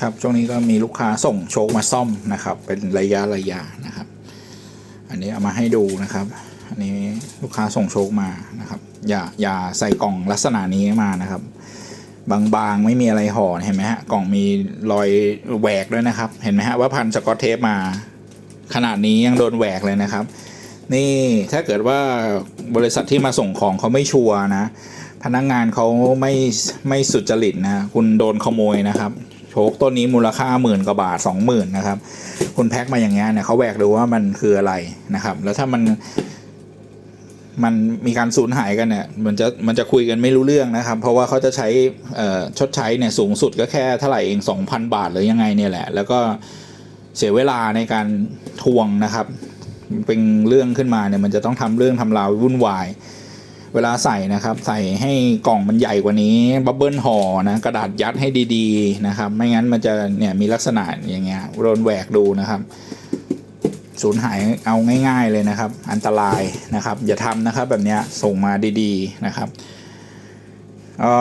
ครับช่วงนี้ก็มีลูกค้าส่งโชคมาซ่อมนะครับ เป็นระยะระยะนะครับ อันนี้เอามาให้ดูนะครับ อันนี้ลูกค้าส่งโชคมานะครับ อย่าอย่าใส่กล่องลักษณะนี้มานะครับ บางๆไม่มีอะไรห่อเห็นไหมฮะกล่องมีรอยแหวกด้วยนะครับ เห็นไหมฮะว่าพันสกอตเทปมา ขนาดนี้ยังโดนแหวกเลยนะครับ นี่ถ้าเกิดว่าบริษัทที่มาส่งของเขาไม่ชัวร์นะ พนักงานเขาไม่ไม่สุจริตนะ คุณโดนขโมยนะครับ โชคต้นนี้มูลค่าหมื่นกว่าบาทสองหมื่นนะครับคุณแพ็คมาอย่างเงี้ยเนี่ยเขาแหวกดูว่ามันคืออะไรนะครับ แล้วถ้ามันมันมีการสูญหายกันเนี่ยมันจะมันจะคุยกันไม่รู้เรื่องนะครับ เพราะว่าเขาจะใช้ชดใช้เนี่ยสูงสุดก็แค่เท่าไหร่เองสองพันบาทหรือยังไงเนี่ยแหละ แล้วก็เสียเวลาในการทวงนะครับ เป็นเรื่องขึ้นมาเนี่ยมันจะต้องทำเรื่องทำราววุ่นวาย เวลาใส่นะครับ ใส่ให้กล่องมันใหญ่กว่านี้บับเบิลห่อนะกระดาษยัดให้ดีๆนะครับ ไม่งั้นมันจะเนี่ยมีลักษณะอย่างเงี้ยโดนแหวกดูนะครับสูญหายเอาง่าย ๆเลยนะครับ อันตรายนะครับ อย่าทำนะครับแบบเนี้ยส่งมาดีๆนะครับก็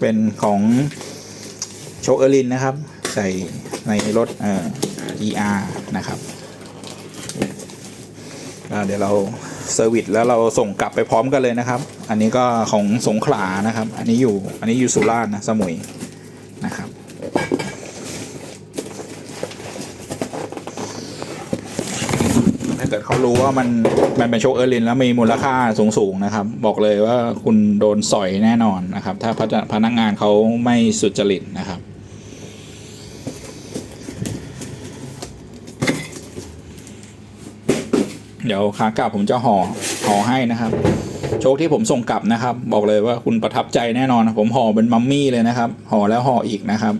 เป็นของโชคเอร์ลินนะครับ ใส่ในรถเอ่อ ER นะครับเดี๋ยวเรา เซอร์วิสแล้วเราส่งกลับไปพร้อมกันเลยนะครับ อันนี้ก็ของสงขลานะครับ อันนี้อยู่อันนี้อยู่สุราษฎร์นะสมุยนะครับถ้าเกิดเขารู้ว่ามันมันเป็นโชคเออร์ลินแล้วมีมูลค่าสูงๆนะครับ บอกเลยว่าคุณโดนสอยแน่นอนนะครับ ถ้าพนักพนักงานเขาไม่สุจริตนะครับ เดี๋ยวขากลับผมจะห่อห่อให้นะครับ โชคที่ผมส่งกลับนะครับ บอกเลยว่าคุณประทับใจแน่นอน ผมห่อเป็นมัมมี่เลยนะครับห่อแล้วห่ออีกนะครับ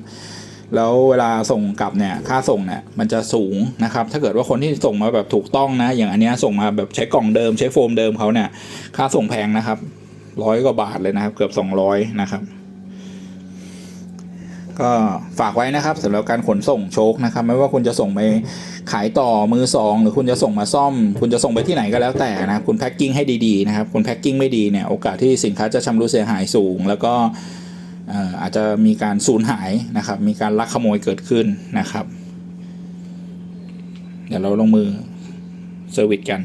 แล้วเวลาส่งกลับเนี่ยค่าส่งเนี่ยมันจะสูงนะครับ ถ้าเกิดว่าคนที่ส่งมาแบบถูกต้องนะ อย่างอันเนี้ยส่งมาแบบใช้กล่องเดิมใช้โฟมเดิมเขาเนี่ยค่าส่งแพงนะครับร้อยกว่าบาทเลยนะครับ เกือบสองร้อยนะครับ ก็ฝากไว้นะครับสำหรับการขนส่งโชคนะครับ ไม่ว่าคุณจะส่งไปขายต่อมือสองหรือคุณจะส่งมาซ่อม คุณจะส่งไปที่ไหนก็แล้วแต่นะคุณแพ็คกิ้งให้ดีๆนะครับคุณแพ็คกิ้งไม่ดีเนี่ยโอกาสที่สินค้าจะชำรุดเสียหายสูง แล้วก็เอ่ออาจจะมีการสูญหายนะครับ มีการลักขโมยเกิดขึ้นนะครับ เดี๋ยวเราลงมือเซอร์วิสกัน